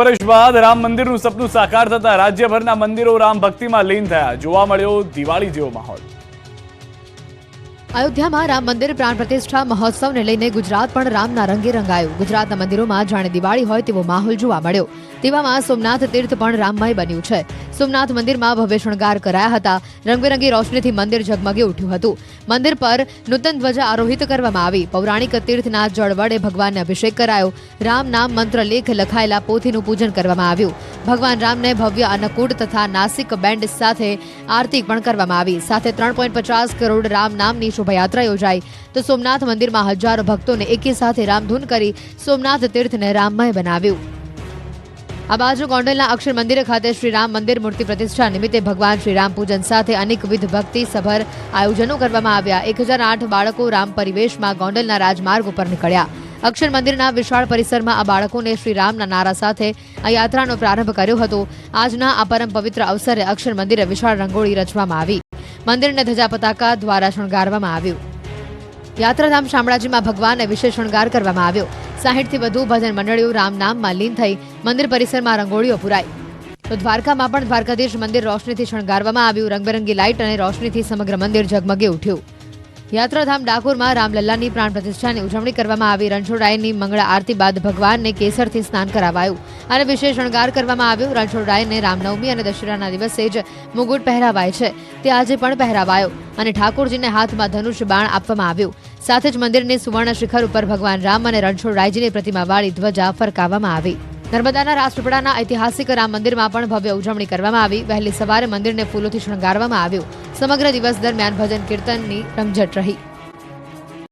વર્ષ બાદ રામ મંદિરનું સપનું સાકાર થતા રાજ્યભરના મંદિરો રામ ભક્તિમાં લીન થયા. જોવા મળ્યો દિવાળી જેવો માહોલ. અયોધ્યામાં રામ મંદિર પ્રાણ પ્રતિષ્ઠા મહોત્સવને લઈને ગુજરાત પણ રામના રંગે રંગાયું. ગુજરાતના મંદિરોમાં જાણે દિવાળી હોય તેવો માહોલ જોવા મળ્યો. તેવામાં સોમનાથ તીર્થ પણ રામમય બન્યું છે. સોમનાથ મંદિરમાં ભવ્ય શણગાર કરાયા હતા. રંગબેરંગી રોશનીથી મંદિર ઝગમગી ઉઠ્યું હતું. મંદિર પર નૂતન ધ્વજા આરોહિત કરવામાં આવી. પૌરાણિક તીર્થના જળ વડે ભગવાનને અભિષેક કરાયો. રામ નામ મંત્ર લેખ લખાયેલા પોથીનું પૂજન કરવામાં આવ્યું. ભગવાન રામને ભવ્ય અન્નકૂટ તથા નાસિક બેન્ડ સાથે આરતી પણ કરવામાં આવી. સાથે ત્રણ પોઈન્ટ પચાસ કરોડ રામ નામની શોભાયાત્રા યોજાઈ. તો સોમનાથ મંદિરમાં હજારો ભક્તોને એકી સાથે રામધૂન કરી સોમનાથ તીર્થને રામમય બનાવ્યું. આ બાજુ ગોંડલના અક્ષર મંદિર ખાતે શ્રી રામ મંદિર મૂર્તિ પ્રતિષ્ઠા નિમિત્તે ભગવાન શ્રી રામ પૂજન સાથે અનેકવિધ ભક્તિ સભર આયોજનો કરવામાં આવ્યા. એક હજાર આઠ બાળકો રામ પરિવેશમાં ગોંડલના રાજમાર્ગ ઉપર નીકળ્યા. અક્ષર મંદિરના વિશાળ પરિસરમાં આ બાળકોને શ્રી રામના નારા સાથે આ યાત્રાનો પ્રારંભ કર્યો હતો. આજના આ પરમ પવિત્ર અવસરે અક્ષર મંદિરે વિશાળ રંગોળી રચવામાં આવી. મંદિરને ધજા પતાકા દ્વારા શણગારવામાં આવ્યું. યાત્રાધામ શામળાજીમાં ભગવાનને વિશેષ શણગાર કરવામાં આવ્યો. સાહીઠથી વધુ ભજન મંડળીઓ રામ નામમાં લીન થઈ મંદિર પરિસરમાં રંગોળીઓ પુરાઈ. તો દ્વારકામાં પણ દ્વારકાધીશ મંદિર રોશનીથી શણગારવામાં આવ્યું. રંગબેરંગી લાઇટ અને રોશનીથી સમગ્ર મંદિર ઝગમગી ઉઠ્યું. યાત્રાધામ ડાકોરમાં રામલલ્લાની પ્રાણ પ્રતિષ્ઠાની ઉજવણી કરવામાં આવી. રણછોડરાયની મંગળા આરતી બાદ ભગવાનને કેસરથી સ્નાન કરાવાયું. અને વિશેષ શણગાર કરવામાં આવ્યો. રણછોડરાયને રામનવમી અને દશેરાના દિવસે જ મુગુટ પહેરાવાય છે. તે આજે પણ પહેરાવાયો અને ઠાકોરજીને હાથમાં ધનુષ બાણ આપવામાં આવ્યું. સાથે જ મંદિરની સુવર્ણ શિખર ઉપર ભગવાન રામ અને રણછોડરાયજીની પ્રતિમાવાળી ધ્વજા ફરકાવવામાં આવી. નર્મદાના રાજપીપળાના ઐતિહાસિક રામ મંદિરમાં પણ ભવ્ય ઉજવણી કરવામાં આવી. વહેલી સવારે મંદિરને ફૂલોથી શણગારવામાં આવ્યું. સમગ્ર દિવસ દરમિયાન ભજન કીર્તનની રમઝટ રહી.